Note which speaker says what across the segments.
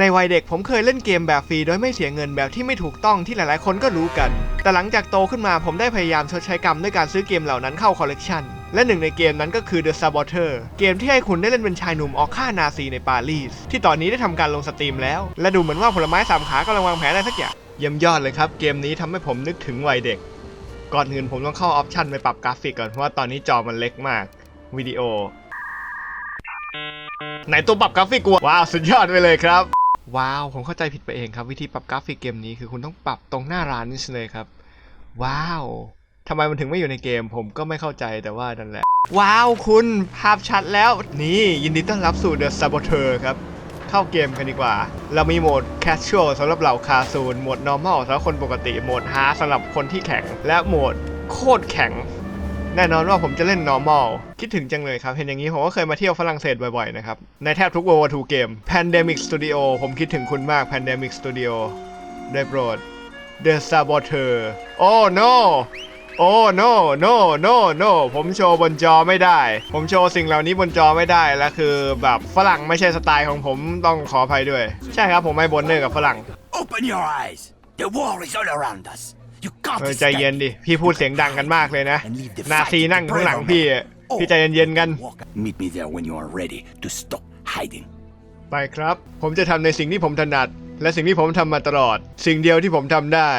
Speaker 1: ในวัยเด็กผมเคยเล่นเกมแบบฟรีโดยไม่เสียเงินแบบที่ไม่ถูกต้องที่หลายๆ คนก็รู้กัน แต่หลังจากโตขึ้นมาผมได้พยายามชดใช้กรรมด้วยการซื้อเกมเหล่านั้นเข้าคอลเลกชันและหนึ่งในเกมนั้นก็คือ The Saboteur เกมที่ให้คุณได้เล่นเป็นชายหนุ่มออกฆ่านาซีในปารีส ที่ตอนนี้ได้ทำการลงสตรีมแล้ว และดูเหมือนว่าผลไม้สามขากำลังวางแผนอะไรสักอย่างเยี่ยมยอดเลยครับ เกมนี้ทำให้ผมนึกถึงวัยเด็ก ก่อนอื่นผมต้องเข้าออปชันไปปรับกราฟิกก่อนเพราะว่าตอนนี้จอมันเล็กมากวิดีโอไหนตัวปรับกราฟิกกูว้าวสุดยอดไปเลยครับ ว้าว ผมเข้าใจผิดไปเองครับ วิธีปรับกราฟิกเกมนี้คือคุณต้องปรับตรงหน้าร้านนี่เลยครับ ว้าวทำไมมันถึงไม่อยู่ในเกม ผมก็ไม่เข้าใจแต่ว่านั่นแหละ ว้าวคุณภาพชัดแล้วนี่ยินดีต้อนรับสู่ The Saboteur ครับ เข้าเกมกันดีกว่า เรามีโหมด Casual สำหรับเหล่าคาซูนโหมด Normal สำหรับคนปกติโหมด Hard สำหรับคนที่แข็ง และโหมดโคตรแข็ง แน่นอนว่าผมจะเล่น normal คิดถึงจังเลยครับ เห็นอย่างนี้ผมก็เคยมาเที่ยวฝรั่งเศสบ่อยๆนะครับ ในแทบทุก World War II เกม Pandemic Studio ผมคิดถึงคุณมาก Pandemic Studio ได้โปรด The Saboteur โอ้ no โอ้ no no no no ผมโชว์บนจอไม่ได้ ผมโชว์สิ่งเหล่านี้บนจอไม่ได้ และคือแบบฝรั่งไม่ใช่สไตล์ของผมต้องขออภัยด้วย ใช่ครับผมไม่บนเนอร์กับฝรั่ง
Speaker 2: Open your eyes. The war is all around us. You can't
Speaker 1: เออใจ
Speaker 2: escape.
Speaker 1: เย็นดิพี่พูดเสียงดังกันมากเลยนะ
Speaker 2: And leave the
Speaker 1: นาซี
Speaker 2: fight
Speaker 1: นั่ง
Speaker 2: to
Speaker 1: ข้างหลัง
Speaker 2: brave
Speaker 1: พี่อะ
Speaker 2: men.
Speaker 1: พี่ใจเย็นๆกัน
Speaker 2: Walk. Meet me there when you are ready to stop hiding.
Speaker 1: ไปครับ ผมจะทำในสิ่งที่ผมถนัด และสิ่งที่ผมทำมาตลอด สิ่งเดียวที่ผมทำได้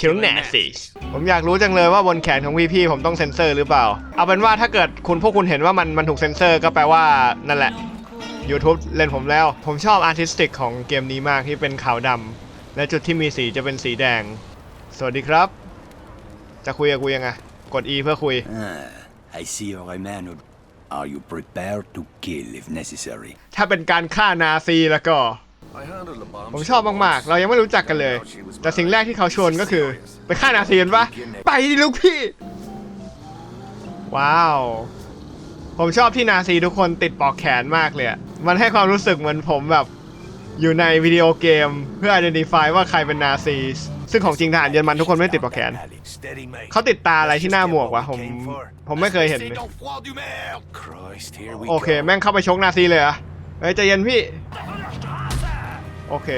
Speaker 1: คิลแนสิผมอยากรู้จังเลยว่าบนแขนของพี่ๆผมต้องเซ็นเซอร์หรือเปล่า เอาเป็นว่าถ้าเกิดคุณพวกคุณเห็นว่ามันมันถูกเซ็นเซอร์ก็แปลว่านั่นแหละ YouTube เล่นผมแล้ว ผมชอบอาร์ติสติกของเกมนี้มากที่เป็นขาวดำและจุดที่มีสีจะเป็นสีแดง สวัสดีครับ จะคุยกับกูยังไง กด E เพื่อคุย
Speaker 2: Ah, I see you're a man who... Are you prepared to kill if necessary?
Speaker 1: ถ้าเป็นการฆ่านาซีแล้วก็ ผมชอบมาก ๆ เรายังไม่รู้จักกันเลย แต่สิ่งแรกที่เขาชวนก็คือ ไปฆ่านาซีกันปะไปดิลูกพี่ ว้าว ผมชอบที่นาซีทุกคนติดปลอกแขนมากเลยอะมันให้ความรู้สึกเหมือนผมแบบ อยู่ในวิดีโอเกม เพื่อ identify ว่าใครเป็นนาซี ซึ่งของจริงทหารเยอรมันทุกคนไม่ติดปลอกแขน เขาติดตาอะไรที่หน้าหมวกวะผมผมไม่เคยเห็นเลยโอเค แม่งเข้าไปชกนาซีเลยเหรอะเฮ้ยใจเย็นพี่ โอเค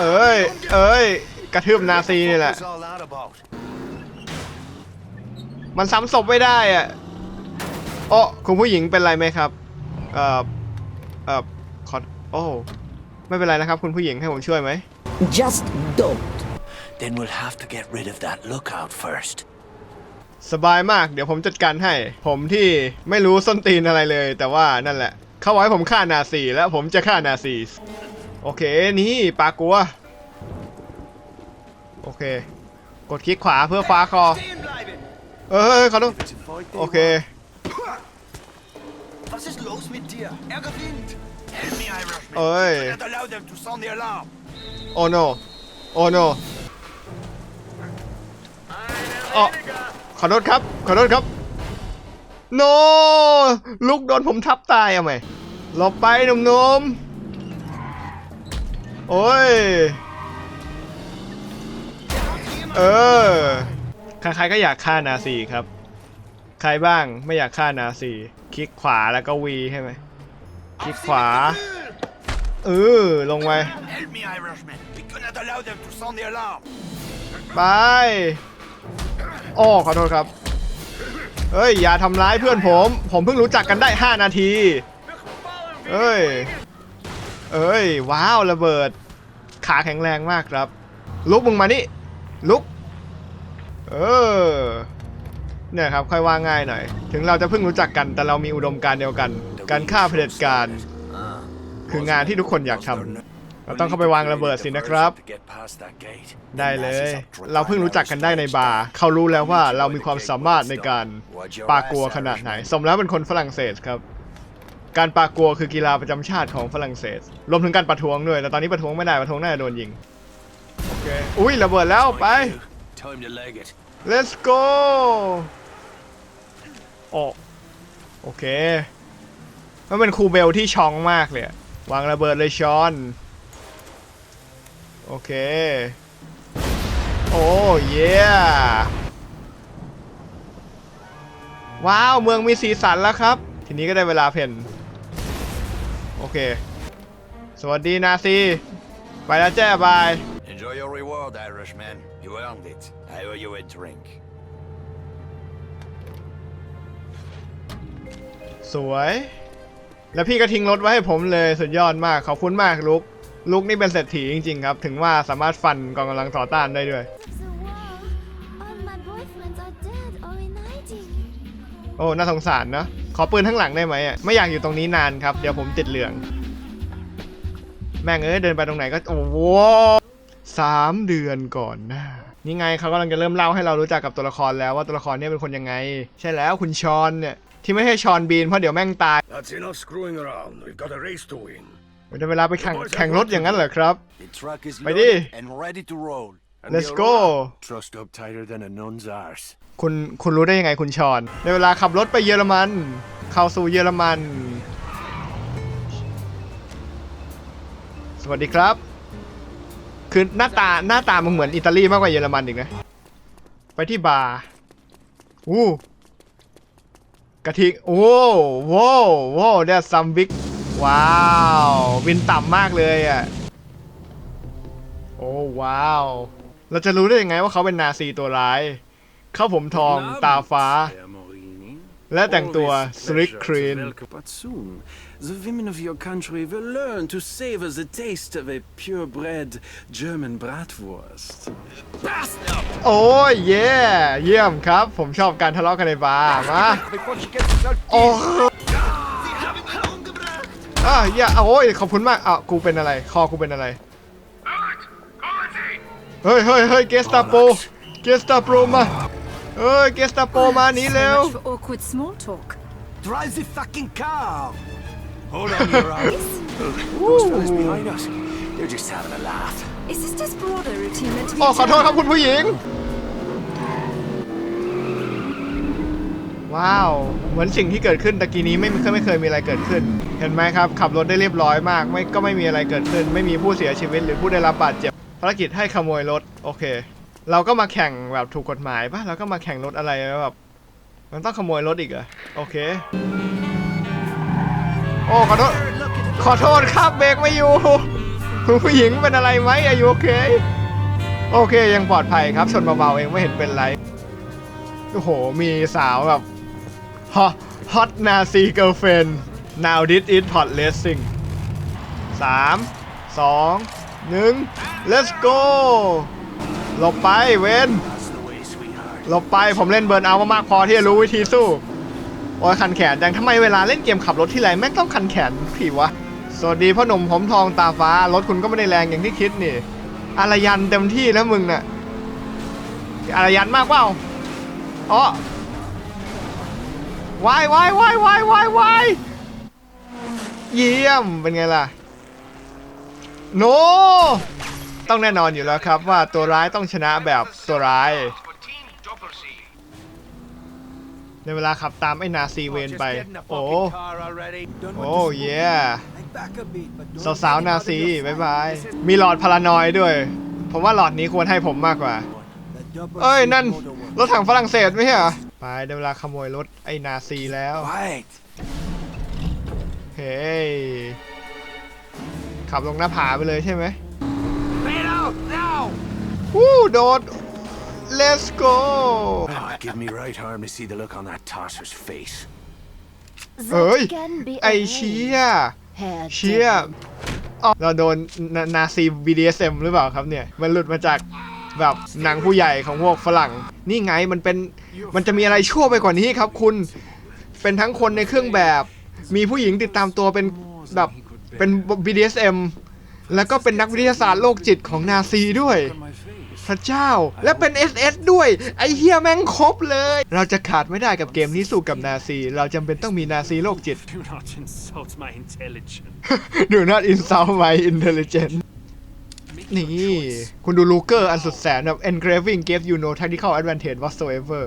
Speaker 1: เอ้ย เอ้ย กระทืบนาซีนี่แหละ มันซ้ำศพไม่ได้อะโอ้คุณผู้หญิงเป็นไรไหมครับ เอ่อ เอ่อ ขอ โอ้ ไม่เป็นไรนะครับ คุณผู้หญิงให้ผมช่วยไหม
Speaker 3: Just don't.
Speaker 2: Then we'll have to get rid of that lookout first.
Speaker 1: สบายมากเดี๋ยวผมจัดการให้ ผมที่ไม่รู้ส้นตีนอะไรเลย แต่ว่านั่นแหละ เขาไว้ผมฆ่านาซีแล้วผมจะฆ่านาซีโอเคนี่ปลากัว โอเค กดคลิกขวาเพื่อคว้าคอ เออขอโทษโอเค
Speaker 4: Was ist los mit dir? Er gewinnt!
Speaker 2: Help me, Irishman.
Speaker 1: Oi.
Speaker 2: Do not allow them to sound the alarm.
Speaker 1: โอโนโอโนอ๋อขอโทษครับ ขอโทษครับ โนลูกโดนผมทับตายเอาไหมหลบไปหนุ่มๆ โอ้ย เออ ใครๆก็อยากฆ่านาซีครับ ใครบ้างไม่อยากฆ่านาซี คลิกขวาแล้วก็วีใช่ไหม คลิกขวา เออ ลงไป
Speaker 2: Help me, Irishman. We cannot allow them to sound the alarm.
Speaker 1: ไปโอ้ขอโทษครับ เฮ้ย อย่าทำร้ายเพื่อนผม ผมเพิ่งรู้จักกันได้ 5 นาที เอ้ย เอ้ย ว้าว ระเบิด ขาแข็งแรงมากครับ ลุกมึงมานี่ ลุก เออ เนี่ยครับ ค่อยว่าง่ายหน่อย ถึงเราจะเพิ่งรู้จักกัน แต่เรามีอุดมการณ์เดียวกัน การฆ่าเผด็จการคืองานที่ทุกคนอยากทำเราต้องเข้าไปวางระเบิดสินะครับ
Speaker 2: To get past that gate.
Speaker 1: ได้เลย เราเพิ่งรู้จักกันได้ในบาร์เขารู้แล้วว่าเรามีความสามารถในการปากัวขนาดไหน สมแล้วเป็นคนฝรั่งเศสครับ การปากัวคือกีฬาประจำชาติของฝรั่งเศส รวมถึงการประท้วงด้วยแต่ตอนนี้ประท้วงไม่ได้ประท้วงน่าจะโดนยิงโอเคอุ้ยระเบิดแล้วไป
Speaker 2: Time to leg it.
Speaker 1: let's go โอโอเค มันเป็นครูเบลที่ช็องมากเลยอะวางระเบิดเลยชอน โอเค โอ้เย่ว้าว เมืองมีสีสันแล้วครับ ทีนี้ก็ได้เวลาเพ่นโอเค สวัสดีนาซี ไปแล้วแจ้บาย
Speaker 2: Enjoy your reward, Irishman. You earned it. I owe you a drink.
Speaker 1: สวย แล้วพี่ก็ทิ้งรถไว้ให้ผมเลยสุดยอดมากขอบคุณมากลุกลุกนี่เป็นเศรษฐีจริงๆครับ ถึงว่าสามารถฟันกองกำลังต่อต้านได้ด้วย โอ้น่าสงสารเนะขอปืนข้างหลังได้ไหมอะไม่อยากอยู่ตรงนี้นานครับ เดี๋ยวผมติดเหลือง แม่งเอ้ยเดินไปตรงไหนก็โอ้โหสามเดือนก่อนหน้า นี่ไงเขากำลังจะเริ่มเล่าให้เรารู้จักกับตัวละครแล้วว่าตัวละครเนี้เป็นคนยังไง ใช่แล้วคุณชอนเนี่ยที่ไม่ใช่ชอนบีนเพราะเดี๋ยวแม่งตาย
Speaker 5: That's enough screwing around. We've got a race to win.
Speaker 1: เป็นเวลาไปแข่งแข่งรถอย่างนั้นเหรอครับ
Speaker 2: The truck is
Speaker 1: Mày đi.
Speaker 2: loaded and ready to roll.
Speaker 5: And
Speaker 1: Let's
Speaker 5: the
Speaker 1: go.
Speaker 5: Aurora? Trussed up tighter than a nun's arse.
Speaker 1: คุณคุณรู้ได้ยังไงคุณชอนในเวลาขับรถไปเยอรมัน เข้าสู่เยอรมัน สวัสดีครับ คือหน้าตาหน้าตามึงเหมือนอิตาลีมากกว่าเยอรมันอีกนะ ไปที่บาร์อู้กะทิโอ้โว้โว้เดซัมบิกว้าวบินต่ำมากเลยอะโอ้ว้าว เราจะรู้ได้ยังไงว่าเขาเป็นนาซีตัวร้าย เข้าผมทองตาฟ้า และแต่งตัวสลิกครีน
Speaker 5: to welcome- But soon, the women of your country will learn to savor the taste of a purebred German bratwurst.
Speaker 1: โอ้ยเย่เยี่ยมครับ ผมชอบการทะเลาะกันในบาร์มา
Speaker 4: Bevor she gets herself
Speaker 1: โอ้
Speaker 4: Sie haben ihn umgebracht!
Speaker 1: อะเย่โอ้ยขอบคุณมากอะกูเป็นอะไร คอกูเป็นอะไร เฮ้ยเฮ้ยเฮ้ยเกสตาโปเกสตาโปมาเฮ้ยเกสตาโปมาหนีเร็ว
Speaker 6: So much for awkward small talk.
Speaker 4: Drive the fucking car!
Speaker 2: Hold on, your eyes. Those fellas behind us, they're just having a laugh.
Speaker 6: Is this desperado routine meant to be
Speaker 1: โอ้
Speaker 6: a
Speaker 1: ขอโทษ
Speaker 6: challenge?
Speaker 1: ครับคุณผู้หญิง ว้าว เหมือนสิ่งที่เกิดขึ้นตะกี้นี้ไม่เคยไม่เคยมีอะไรเกิดขึ้น เห็นไหมครับ ขับรถได้เรียบร้อยมาก ไม่ก็ไม่มีอะไรเกิดขึ้น ไม่มีผู้เสียชีวิตหรือผู้ได้รับบาดเจ็บภารกิจให้ขโมยรถ โอเค เราก็มาแข่งแบบถูกกฎหมายปะเราก็มาแข่งรถอะไรแล้วแบบมันต้องขโมยรถอีกเหรอโอเค โอ้ขอโทษขอโทษครับเบรกไม่อยู่คุณผู้หญิงเป็นอะไรไหมอายุโอเค โอเคยังปลอดภัยครับชนเบาๆเองไม่เห็นเป็นไรโอ้โห มีสาวแบบฮอฮอตนาซีเกิร์ลเฟน now this is pot racing สามสองหนึ่ง let's go หลบไปเวนหลบไปผมเล่นเบิร์นเอามามากพอที่จะรู้วิธีสู้ โอ้ยคันแขนจังทำไมเวลาเล่นเกมขับรถที่ไรแม่งต้องคันแขนผีวะ สวัสดีพ่อหนุ่มผมทองตาฟ้ารถคุณก็ไม่ได้แรงอย่างที่คิดนี่อารยันเต็มที่แล้วมึงน่ะอารยันมากเปล่าอ๋อวายวายวายวายวายวายเยี่ยมเป็นไงล่ะ โน ต้องแน่นอนอยู่แล้วครับว่าตัวร้ายต้องชนะแบบตัวร้าย ในเวลาขับตามไอ้นาซีเวน
Speaker 4: Just
Speaker 1: ไป
Speaker 4: get in the
Speaker 1: โอ้
Speaker 4: fucking car already. Don't
Speaker 1: โอ้
Speaker 4: want to
Speaker 1: เย่
Speaker 4: Hey, back a bit, but don't
Speaker 1: สาว
Speaker 4: take
Speaker 1: ๆนา
Speaker 4: it out
Speaker 1: ซี
Speaker 4: of your
Speaker 1: บาย
Speaker 4: fire.
Speaker 1: บาย
Speaker 4: This is
Speaker 1: มีหลอดพารานอยด์ด้วย ผมว่าหลอดนี้ควรให้ผมมากกว่า
Speaker 4: the double
Speaker 1: เอ้ย
Speaker 4: seat
Speaker 1: นั่น
Speaker 4: motor one.
Speaker 1: รถถังฝรั่งเศสไม่ใช่เหรอ ไปได้เวลาขโมยรถไอ้นาซีแล้ว
Speaker 2: Quiet.
Speaker 1: เฮ้ย ขับลงหน้าผาไปเลยใช่ไหม
Speaker 4: Bail out now!
Speaker 1: วู้โดด let's go
Speaker 5: Ah, give me right arm to see the look on that tosser's face.
Speaker 3: That
Speaker 1: Ơi,
Speaker 3: can be
Speaker 1: ไอ้
Speaker 3: arranged.
Speaker 1: เชี่ย
Speaker 3: Herr
Speaker 1: เชี่ย
Speaker 3: Devlin.
Speaker 1: อ๋อเราโดนนานาซี BDSM หรือเปล่าครับเนี่ย มันหลุดมาจากแบบหนังผู้ใหญ่ของพวกฝรั่ง นี่ไงมันเป็น มันจะมีอะไรชั่วไปกว่านี้ครับคุณ เป็นทั้งคนในเครื่องแบบ มีผู้หญิงติดตามตัวเป็นแบบเป็น BDSM แล้วก็เป็นนักวิทยาศาสตร์โรคจิตของนาซีด้วย
Speaker 5: On my face.
Speaker 1: พระเจ้า และเป็น SS ด้วย ไอ้เฮียแม่งครบเลย เราจะขาดไม่ได้กับเกมนี้สู้กับนาซี เราจำเป็นต้องมีนาซีโรคจิต
Speaker 5: Do not insult my intelligence.
Speaker 1: Do not insult my intelligence นี่ คุณดูลูเกอร์อันสุดแสนแบบ engraving gave you no technical advantage whatsoever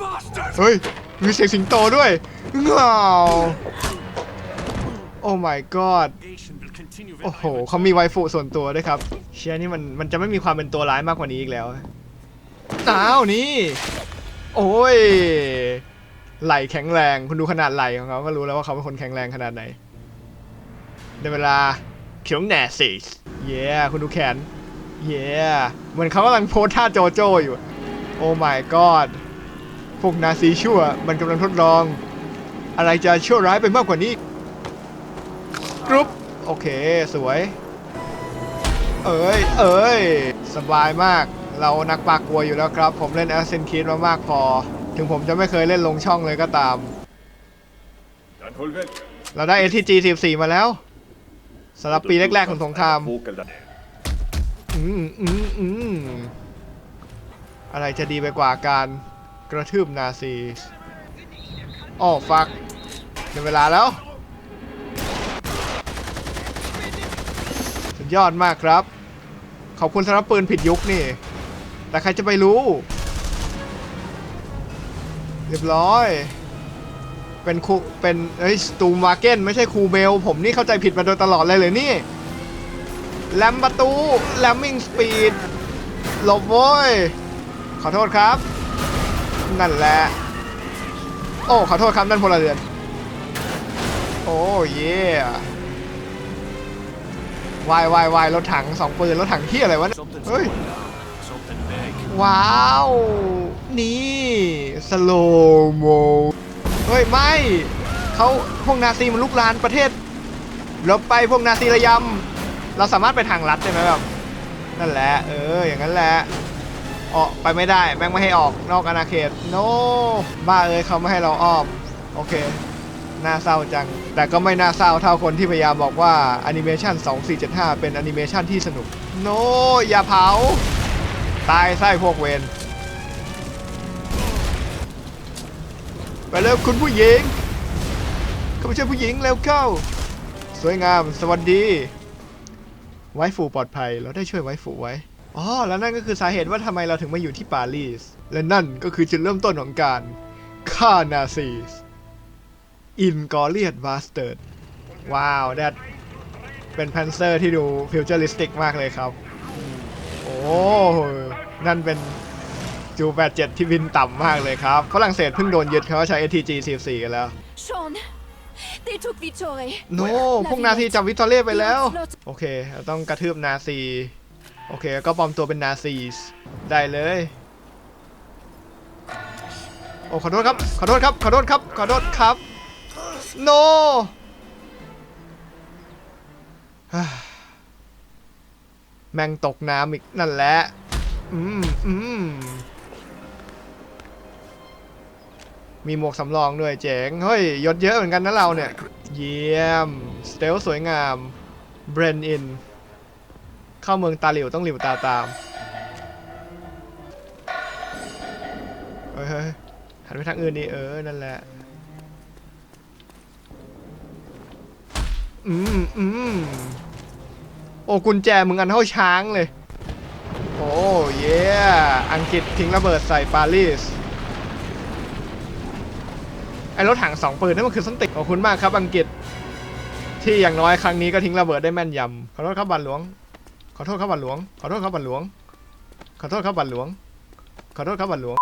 Speaker 5: Bastard!
Speaker 1: เฮ้ย มีเสียงสิงโตด้วยว้าวโอ้ my god
Speaker 5: Nation will continue
Speaker 1: โอ้โหเขามีไวฟูส่วนตัวด้วยครับ เชียนี่มันมันจะไม่มีความเป็นตัวร้ายมากกว่านี้อีกแล้วอ้าวนี่ โอ้ย ไหลแข็งแรง คุณดูขนาดไหลของเขาก็รู้แล้วว่าเขาเป็นคนแข็งแรงขนาดไหนในเวลาเขียวแหน่สิเย้คุณดูแขน เย้เหมือนเขากำลังโพสท่าโจโจ้อยู่ โอ้ my god พวกนาซีชั่ว มันกำลังทดลอง อะไรจะชั่วร้ายไปมากกว่านี้กรุ๊ป โอเคสวย เอ้ย เอ้ย สบายมาก เรานักปากกลัวอยู่แล้วครับ ผมเล่น Assassin's Creed มามากพอ ถึงผมจะไม่เคยเล่นลงช่องเลยก็ตาม เราได้ STG 14มาแล้วสำหรับปีแรกๆของสงคราม อืมอืมอืมอะไรจะดีไปกว่าการกระทืบนาซี อ้อฟักเป็นเวลาแล้ว สุด ยอดมากครับ ขอบคุณสำหรับปืนผิดยุคนี่ แต่ใครจะไปรู้ เรียบร้อย เป็นคูเป็นเฮ้ยสตูมวาเก้นไม่ใช่คูเบล ผมนี่เข้าใจผิดมาโดยตลอดเลยเลยนี่ แลมประตู แลมมิงสปีด หลบโว้ย ขอโทษครับ นั่นแหละ โอ้ ขอโทษครับนั่นพลเรือน โอ้เย่ วายวายวายรถถังสองปืนรถถังที่อะไรวะเนี่ยเฮ้ยว้าว นี่สโลโมเฮ้ยไม่เขาพวกนาซีมันลุกลานประเทศลบไปพวกนาซีระยำเราสามารถไปทางลัดได้ไหมแบบนั่นแหละ เออ อย่างนั้นแหละออกไปไม่ได้ แม่งไม่ให้ออกนอกอาณาเขต โนบ้าเอ้ยเขาไม่ให้เราอ้อม โอเค น่าเศร้าจัง แต่ก็ไม่น่าเศร้าเท่าคนที่พยายามบอกว่าแอนิเมชัน2475 เป็นแอนิเมชันที่สนุก โน อย่าเผา ตายไส้พวกเวนไปเร็วคุณผู้หญิงเขาไม่ใช่ผู้หญิงเร็วเข้า สวยงาม สวัสดี ไว้ฝูปลอดภัย เราได้ช่วยไว้ฝูไว้อ๋อแล้วนั่นก็คือสาเหตุว่าทำไมเราถึงมาอยู่ที่ปารีส และนั่นก็คือจุดเริ่มต้นของการฆ่านาซีส อินกอเลียดบาสเตอร์ว้าวแดดเป็นแพนเซอร์ที่ดูฟิวเจอริสติกมากเลยครับ โอ้ นั่นเป็นจู87 ที่บินต่ำมากเลยครับฝรั่งเศสเพิ่งโดนยึดเขาใช้ ATG 44กันแล้ว
Speaker 3: Sean, they took Vittore.
Speaker 1: โนพวกนาซีจับวิกตอเรียไปแล้ว โอเคเราต้องกระทืบนาซี โอเค ก็ปลอมตัวเป็นนาซีสได้เลย โอ้ ขอโทษครับ ขอโทษครับ ขอโทษครับ ขอโทษครับ โน แม่งตกน้ำอีกนั่นแหละ อืมอืมมีหมวกสำรองด้วยเจ๋ง เฮ้ย ยศเยอะเหมือนกันนะเราเนี่ย เยี่ยม สเตลสวยงาม เบรนอิน เข้าเมืองตาหลิวต้องหลิวตาตาม เฮ้ยเฮ้ยหันไปทางอื่นดิเออ นั่นแหละ อืมอืมโอ้กุญแจมึงอันเท่าช้างเลย โอ้เย่อังกฤษทิ้งระเบิดใส่ปารีสไอรถถังสองปืนนั่นมันคือส้นติกขอบคุณมากครับอังกฤษ ที่อย่างน้อยครั้งนี้ก็ทิ้งระเบิดได้แม่นยำขอโทษครับบัตรหลวง ขอโทษครับบัตรหลวง ขอโทษครับบัตรหลวง ขอโทษครับบัตรหลวง ขอโทษครับบัตรหลวง